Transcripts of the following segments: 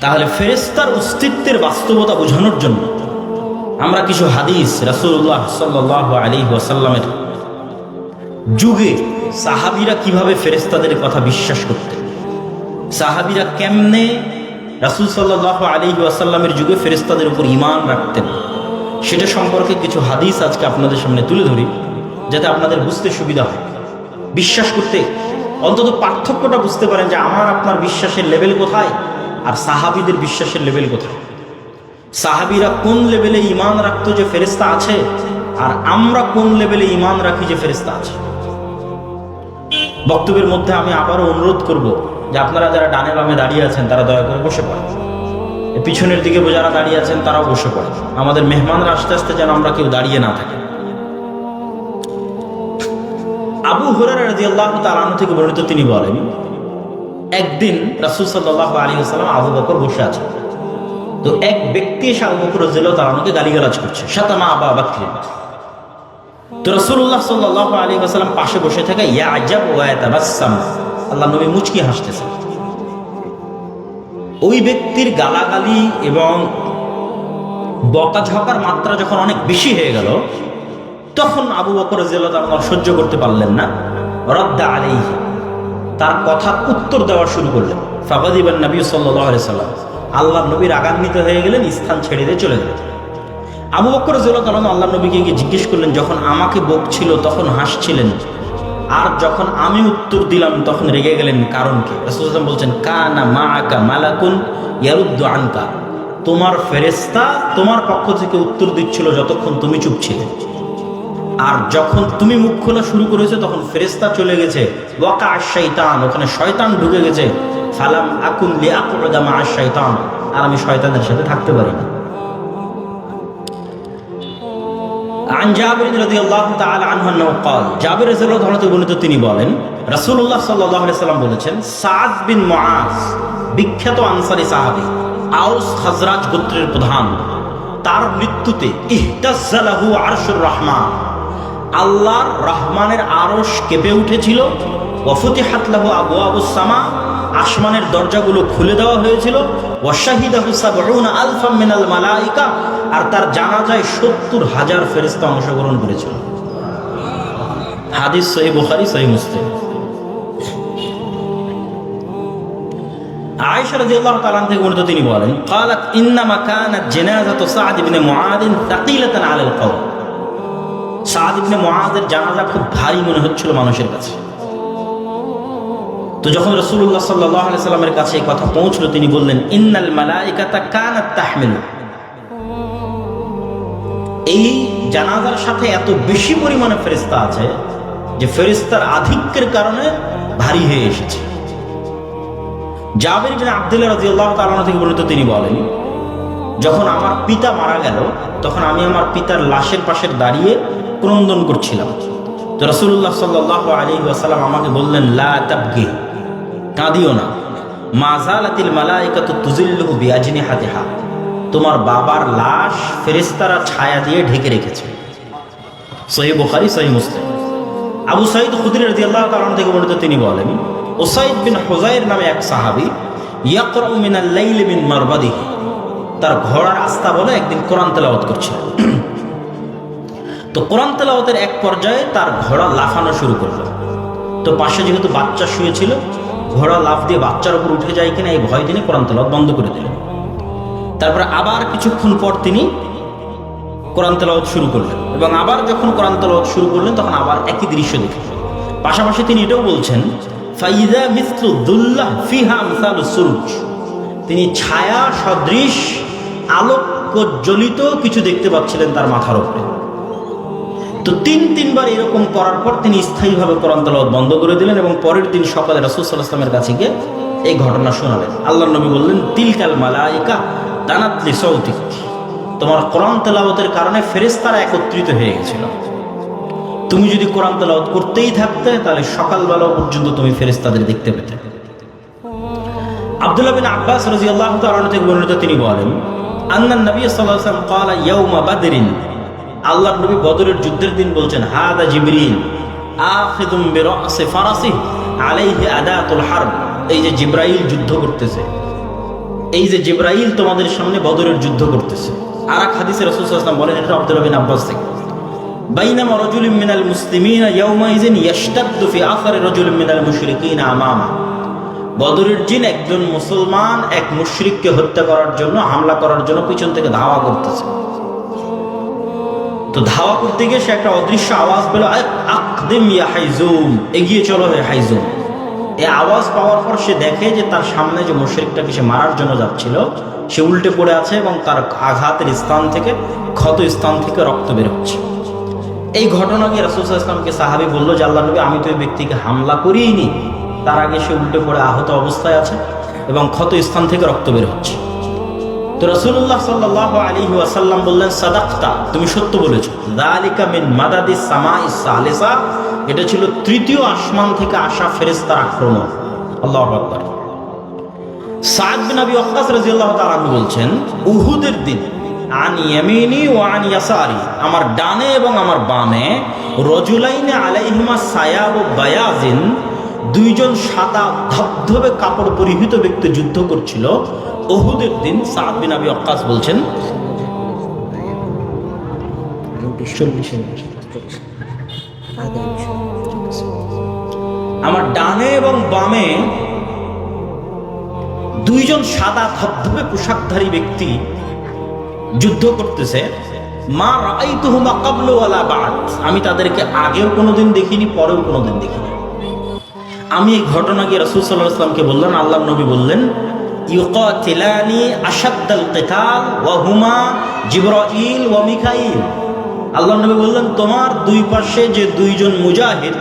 তাহলে ফেরেস্তার অস্তিত্বের বাস্তবতা বোঝানোর জন্য আমরা কিছু হাদিস রাসূলুল্লাহ সাল্লাহ আলী ওয়াসাল্লামের যুগে সাহাবিরা কীভাবে ফেরেস্তাদের কথা বিশ্বাস করতেন? সাহাবিরা কেমনে রাসূল সাল্লাহ আলী ওয়াসাল্লামের যুগে ফেরেস্তাদের উপর ইমান রাখতেন? সেটা সম্পর্কে কিছু হাদিস আজকে আপনাদের সামনে তুলে ধরি, যাতে আপনাদের বুঝতে সুবিধা হয়। বিশ্বাস করতে অন্তত পার্থক্যটা বুঝতে পারেন যে আমার, আপনার বিশ্বাসের লেভেল কোথায়? আর সাহাবিদের বিশ্বাসের লেভেল কোথায়? সাহাবিরা কোন লেভেলে ইমান রাখতো যে ফেরিস্তা আছে? আর আমরা কোন লেভেলে ইমান রাখি যে ফেরিস্তা আছে? বক্তব্যের মধ্যে আমি আবারও অনুরোধ করব যে আপনারা যারা ডানে বামে দাঁড়িয়ে আছেন, তারা দয়া করে বসে পড়েন। পিছনের দিকে যারা দাঁড়িয়ে আছেন, তারাও বসে পড়েন। আমাদের মেহমানরা আস্তে আস্তে যেন আমরা কেউ দাঁড়িয়ে না থাকি। আবু হরার রাজি আল্লাহ তালানু থেকে বর্ণিত তিনি বলেন একদিন রাসুল সাল্লাহ আলী আসসালাম আবু বকর বসে আছেন তো এক ব্যক্তি এসে আবু বকর রাজিয়াল্লাহ তালানুকে গালিগালাজ করছে। সাতামা আবা বাকরিন তো রসুল্লাহ সাল্লাহ আলী আসালাম পাশে বসে থাকে, ইয়া আজাব ওয়াতাবাসাম আল্লাহ নবী মুচকি হাসতেছেন। ওই ব্যক্তির গালাগালি এবং বকাঝকার মাত্রা যখন অনেক বেশি হয়ে গেল, তখন আবু বকর রাজিয়াল্লাহ সহ্য করতে পারলেন না। রদ্দা আলী তার কথার উত্তর দেওয়া শুরু করলেন। ফাবাদিবান নবী সাল্লাহ সাল্লাম আল্লাহ নবীর রাগান্বিত হয়ে গেলেন, স্থান ছেড়ে দিয়ে চলে গেলেন। আবু বকর রাজিয়াল্লাহু আল্লাহ নবীকে গিয়ে জিজ্ঞেস করলেন, যখন আমাকে বকছিল তখন হাসছিলেন, আর যখন আমি উত্তর দিলাম তখন রেগে গেলেন কারণ কি? রাসূলুল্লাহ বলছেন, কানা মা আকা মালাকুন ইয়ারুদ্দু আনকা। তোমার ফেরেস্তা তোমার পক্ষ থেকে উত্তর দিচ্ছিল যতক্ষণ তুমি চুপ ছিলে। আর যখন তুমি মুখ খোলা শুরু করেছো তখন ফেরেস্তা চলে গেছে ওয়াকা শৈতান ওখানে শয়তান ঢুকে গেছে ফালাম আকুন লি আকুদা মা শৈতান আর আমি শয়তানের সাথে থাকতে পারি না عن جابر رضي الله تعالى عنه انه قال জাবির রাদিয়াল্লাহু তাআলা থেকে বর্ণিত তিনি বলেন রাসূলুল্লাহ সাল্লাল্লাহু আলাইহি সাল্লাম বলেছেন সাদ বিন মুআজ বিখ্যাত আনসারী সাহাবী আউস খাজরাজ গোত্রের প্রধান তার মৃত্যুতে ইহতাজ্জালাহু আরশুর রহমান আল্লাহর রহমানের আরশ কেঁপে উঠেছিল ওয়াফতিহাত লাহু আবওয়াবুস সামা আসমানের দরজাগুলো খুলে দেওয়া হয়েছিল ওয়াশাহিদাহু সাবউনা আলফাম মিনাল মালাইকা আর তার জানাজায় সত্তর হাজার ফেরিস্তা অংশগ্রহণ করেছিল হাদিস সহি বুখারি সহি মুসলিম আয়েশা রাদিয়াল্লাহু তাআলা থেকে বর্ণিত তিনি বলেন قالت انما كانت جنازه سعد بن معاذ ثقيله على القوم সাদ মুআযের জানাজা খুব ভারী মনে হচ্ছিল মানুষের কাছে। তো যখন রাসূলুল্লাহ সাল্লাল্লাহু আলাইহি সাল্লামের কাছে এই কথা পৌঁছলো, তিনি বললেন, ইন্নাল মালাইকাতা কানাত তাহমিলু। এই জানাজার সাথে এত বেশি পরিমাণে ফেরিস্তা আছে যে ফেরিস্তার আধিক্যের কারণে ভারী হয়ে এসেছে। জাবির বিন আব্দুল্লাহ রাদিয়াল্লাহু তাআলা থেকে বর্ণিত তিনি বলেন, যখন আমার পিতা মারা গেল, তখন আমি আমার পিতার লাশের পাশে দাঁড়িয়ে ক্রন্দন করছিলাম। তো রসুল্লাহ সাল্লাহ আলী ওয়াসাল্লাম আমাকে বললেন, লা তাবগি, কাঁদিও না। মাজালাতিল মালাইকাতু তুজিল্লুহু বিয়াজিনি হাতিহা তোমার বাবার লাশ ফেরেস্তারা ছায়া দিয়ে ঢেকে রেখেছে। সহি বুখারি, সহি মুসলিম। আবু সাইদ খুদির রাজি আল্লাহ তালন থেকে বর্ণিত তিনি বলেন ওসাইদ বিন হোজাইর নামে এক সাহাবি, ইয়াকরাউ মিনাল লাইল মিন মারবাদিহি, তার ঘোড়ার আস্থা বলে একদিন কোরআন তেলাওয়াত করছিল। তো কোরআন তেলাওয়াতের এক পর্যায়ে তার ঘোড়া লাফানো শুরু করল। তো পাশে যেহেতু বাচ্চা শুয়েছিল, ঘোড়া লাফ দিয়ে বাচ্চার উপর উঠে যায় কিনা এই ভয় তিনি কোরআন তেলাওয়াত বন্ধ করে দিলেন। তারপরে আবার কিছুক্ষণ পর তিনি কোরআন তেলাওয়াত শুরু করলেন এবং আবার যখন কোরআন তেলাওয়াত শুরু করলেন, তখন আবার একই দৃশ্য দেখলেন। পাশাপাশি তিনি এটাও বলছেন, ফাইদা মিসলু দুল্লাহ ফিহা মিসালু সুরুজ। তিনি ছায়া, সদৃশ, আলোকজ্বলিত কিছু দেখতে পাচ্ছিলেন তার মাথার উপরে। তো তিন, তিনবার এরকম করার পর তিনি স্থায়ীভাবে কোরআন তেলাওয়াত বন্ধ করে দিলেন এবং পরের দিন সকালে রাসুল সাল্লাহামের কাছে গিয়ে এই ঘটনা শোনালেন। আল্লাহ নবী বললেন, তিলকাল মালাইকা দানাতলি সৌতিক তোমার কোরআন তেলাওয়াতের কারণে ফেরেস্তারা একত্রিত হয়ে গেছিল। তুমি যদি কোরআন তেলাওয়াত করতেই থাকতে, তাহলে সকালবেলা পর্যন্ত তুমি ফেরেস্তাদের দেখতে পেতে। আব্দুল্লাহ বিন আব্বাস রাদিয়াল্লাহু তাআলা থেকে বর্ণিত তিনি বলেন, আন্নান নবী ওয়াসাল্লাম ক্বালা ইয়াউমা বাদরিন। আল্লাহর নবী বদরের যুদ্ধের দিন বলছেন, হাদা জিবরিল ফারাসি এই যে জিব্রাইল যুদ্ধ করতেছে, এই যে জিব্রাইল তোমাদের সামনে বদরের যুদ্ধ করতেছে। আর এক হাদিসে রসুল বলেন, এটা আব্দুল রবিন আব্বাস থেকে মিনাল আমামা। বদরের দিন একজন মুসলমান, এক মুশরিককে হত্যা করার জন্য, হামলা করার জন্য পিছন থেকে ধাওয়া করতেছে। তো ধাওয়া করতে গিয়ে সে একটা অদৃশ্য আওয়াজ পেল হাইজুম, এগিয়ে চলো হে হাইজুম। এই আওয়াজ পাওয়ার পর সে দেখে যে তার সামনে যে মুশরিকটাকে সে মারার জন্য যাচ্ছিল, সে উল্টে পড়ে আছে এবং তার আঘাতের স্থান থেকে, ক্ষত স্থান থেকে রক্ত বের হচ্ছে। এই ঘটনাকে রাসুল ইসলামকে সাহাবি বলল যে আল্লাহ নবী, আমি তো ওই ব্যক্তিকে হামলা করিনি তার আগে সে উল্টে পড়ে আহত অবস্থায় আছে এবং ক্ষত স্থান থেকে রক্ত বের হচ্ছে। তো রসুল্লাহ সাল্লাহ সত্য এটা ছিল তৃতীয় আসমান থেকে আসা ফেরেস্তার আক্রমণ। আল্লাহ আবি বলছেন, উহুদের দিন আমার ডানে এবং আমার বামে, রজুলাইনে আলাইহিমা সায়াব ও বায়াজিন দুইজন সাদা ধবধবে কাপড় পরিহিত ব্যক্তি যুদ্ধ করছিল। ওহুদের দিন সাদ বিন আবি ওয়াক্কাস বলছেন আমার ডানে এবং বামে দুইজন সাদা ধবধবে পোশাকধারী ব্যক্তি যুদ্ধ করতেছে। মা রাই তুহুমা কাবলো বাদ। আমি তাদেরকে আগেও কোনোদিন দেখিনি পরেও কোনোদিন দেখিনি। আমি এই ঘটনা গিয়ে রসুল সাল্লাহ আসলামকে বললেন আল্লাহ নবী বললেন, ইউকাতিলানি আসাদ্দাল কিতাল ওয়া হুমা জিবরাইল ওয়া মিকাইল। আল্লাহ নবী বললেন, তোমার দুই পাশে যে দুইজন মুজাহিদ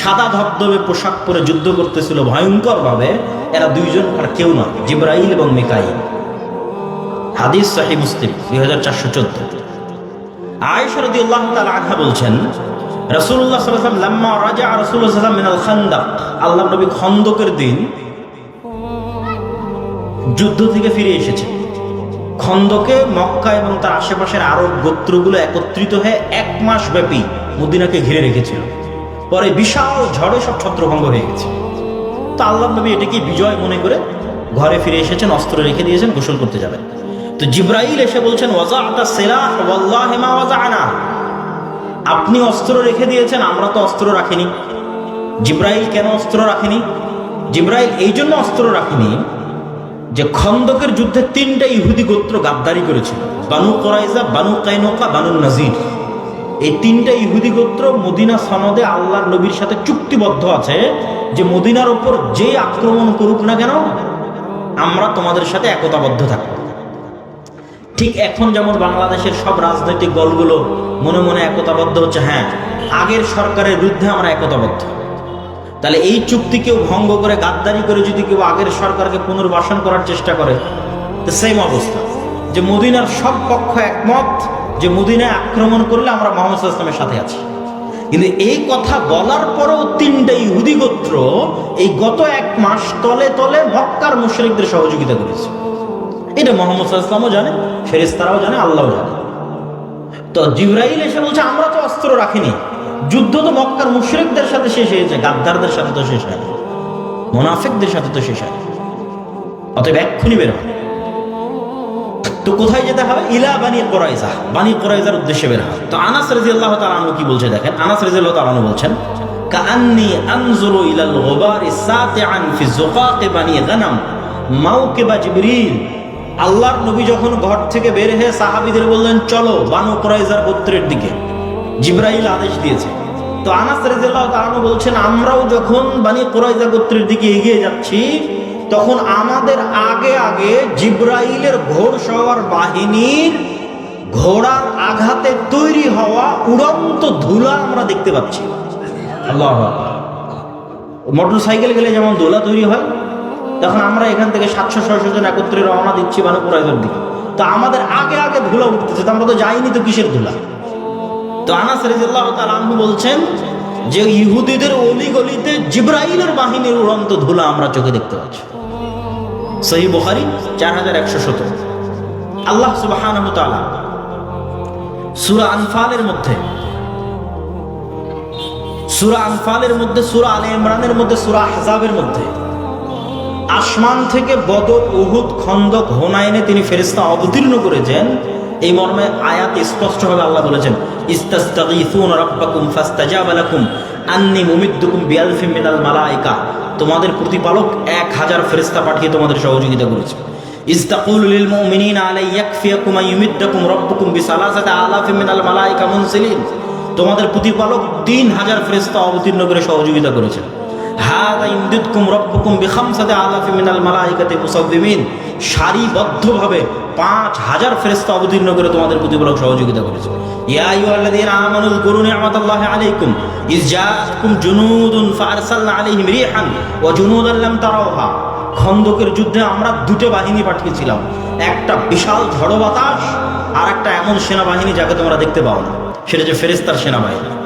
সাদা ধবধবে পোশাক পরে যুদ্ধ করতেছিল ভয়ঙ্করভাবে, এরা দুইজন আর কেউ নয় জিব্রাইল এবং মিকাইল। হাদিস সাহি মুসলিম, দুই হাজার চারশো চোদ্দ। আয়সরদি আল্লাহ তাল আঘা বলছেন রসুল্লাহ সাল্লাম লাম্মা রাজা রসুল্লাহ সাল্লাম মিনাল খান্দাক। আল্লাহ নবী খন্দকের দিন যুদ্ধ থেকে ফিরে এসেছে। খন্দকে মক্কা এবং তার আশেপাশের আরব গোত্রগুলো একত্রিত হয়ে এক মাস ব্যাপী মদিনাকে ঘিরে রেখেছিল। পরে বিশাল ঝড়ে সব ছত্রভঙ্গ হয়ে গেছে। তো আল্লাহ নবী এটাকে বিজয় মনে করে ঘরে ফিরে এসেছেন, অস্ত্র রেখে দিয়েছেন, গোসল করতে যাবেন। তো জিব্রাইল এসে বলছেন ওয়াজা আটা সেরা ওয়াল্লাহ হেমা ওয়াজা আনা আপনি অস্ত্র রেখে দিয়েছেন, আমরা তো অস্ত্র রাখিনি। জিব্রাইল কেন অস্ত্র রাখেনি? জিব্রাইল এই জন্য অস্ত্র রাখেনি যে খন্দকের যুদ্ধে তিনটা ইহুদি গোত্র গাদ্দারি করেছিল। Banu Qurayza Banu Qaynuqa, Banu Nadir. এই তিনটা ইহুদি গোত্র মদিনা সনদে আল্লাহর নবীর সাথে চুক্তিবদ্ধ আছে যে মদিনার ওপর যে আক্রমণ করুক না কেন, আমরা তোমাদের সাথে একতাবদ্ধ থাকব। ঠিক এখন যেমন বাংলাদেশের সব রাজনৈতিক দলগুলো মনে মনে একতাবদ্ধ হচ্ছে হ্যাঁ আগের সরকারের বিরুদ্ধে আমরা একতাবদ্ধ। তাহলে এই চুক্তি কেউ ভঙ্গ করে, গাদ্দারি করে যদি কেউ আগের সরকারকে পুনর্বাসন করার চেষ্টা করে, তো সেম অবস্থা। যে মদিনার সব পক্ষ একমত যে মদিনায় আক্রমণ করলে আমরা মোহাম্মদ ইসলামের সাথে আছি। কিন্তু এই কথা বলার পরেও তিনটা ইহুদি গোত্র এই গত এক মাস তলে তলে মক্কার মুশরিকদের সহযোগিতা করেছে। এটা মোহাম্মদ ইসলামও জানে ফেরেস্তারাও জানে, আল্লাহও জানে। তো জিব্রাইল এসে বলছে, আমরা তো অস্ত্র রাখিনি। যুদ্ধ তো মক্কার মুশরিকদের সাথে শেষ হয়েছে, গাদ্দারদের সাথে তো শেষ হয় মোনাফেকদের সাথে তো শেষ হয় অতএব এক্ষুনি বের হয় তো কোথায় যেতে হবে? ইলা বানি কোরাইজা বানি কোরাইজার উদ্দেশ্যে বের হয় তো আনাস রাজি আল্লাহ তালানু কি বলছে দেখেন? আনাস রাজি আল্লাহ তালানু বলছেন, কাআন্নি আনজুরু ইলাল গুবারি সাতিআন ফি বানি গানাম জিবরিল আল্লাহর নবী যখন ঘর থেকে বের হয়ে সাহাবিদের বললেন, চলো বানু কোরাইজার গোত্রের দিকে। জিব্রাইল আদেশ দিয়েছে। তো আনাস তাআলা বলছেন, আমরাও যখন বানি কোরাইজা গোত্রের দিকে এগিয়ে যাচ্ছি, তখন আমাদের আগে আগে জিব্রাইলের ঘোড় সওয়ার বাহিনীর ঘোড়ার আঘাতে তৈরি হওয়া উড়ন্ত ধুলা আমরা দেখতে পাচ্ছি। আল্লাহ মোটর সাইকেল গেলে যেমন দোলা তৈরি হয় তখন আমরা এখান থেকে সাতশো, ছয়শো জন একত্রে রওনা দিচ্ছি বানুপুরাইজের দিকে। তো আমাদের আগে আগে ধুলা উঠতেছে, তো আমরা তো যাইনি তো কিসের ধুলা? তো রাদিয়াল্লাহু তাআলা আনহু বলছেন যে ইহুদিদের অলি গলিতে জিব্রাইলের বাহিনীর উড়ন্ত ধুলা আমরা চোখে দেখতে পাচ্ছি। সহি বুখারী, চার হাজার একশো সতেরো আল্লাহ সুবহানাহু তাআলা সূরা আনফালের মধ্যে, সুরা আনফালের মধ্যে, সুরা আলে ইমরানের মধ্যে, সুরা আহজাবের মধ্যে আসমান থেকে বদর, উহুদ, খন্দক, হোনাইনে তিনি ফেরেস্তা অবতীর্ণ করেছেন। এই মর্মে আয়াত স্পষ্টভাবে আল্লাহ বলেছেন ইস্তাস্তাগীথুন রাব্বাকুম ফাস্তাজাবা লাকুম, আন্নী মুমিদ্দুকুম বিআলফিম মিনাল মালাইকা। তোমাদের প্রতিপালক এক হাজার ফেরেস্তা পাঠিয়ে তোমাদের সহযোগিতা করেছে। ইস্তাকুল লিল মুমিনিনা আলাই ইয়াকফিয়াকুম আইয়ুমিদ্দাকুম রাব্বুকুম বিসালাসাতি আলাফিম মিনাল মালাইকা মুনসিলিন। তোমাদের প্রতিপালক তিন হাজার ফেরেস্তা অবতীর্ণ করে সহযোগিতা করেছেন। সারিবদ্ধভাবে পাঁচ হাজার ফেরেস্তা অবতীর্ণ করে তোমাদের প্রতিপালক সহযোগিতা করেছে। ইয়া আলাইকুম। জুনুদুন খন্দকের যুদ্ধে আমরা দুটো বাহিনী পাঠিয়েছিলাম। একটা বিশাল ঝড়ো বাতাস আর একটা এমন সেনাবাহিনী যাকে তোমরা দেখতে পাও না সেটা যে ফেরেস্তার সেনাবাহিনী।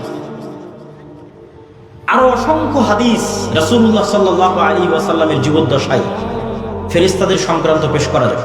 আরও অসংখ্য হাদিস রসুল্লাহ সাল্লাহ আলী ওয়াসাল্লামের জীবদ্দশায় ফেরিস্তাদের সংক্রান্ত পেশ করা যায়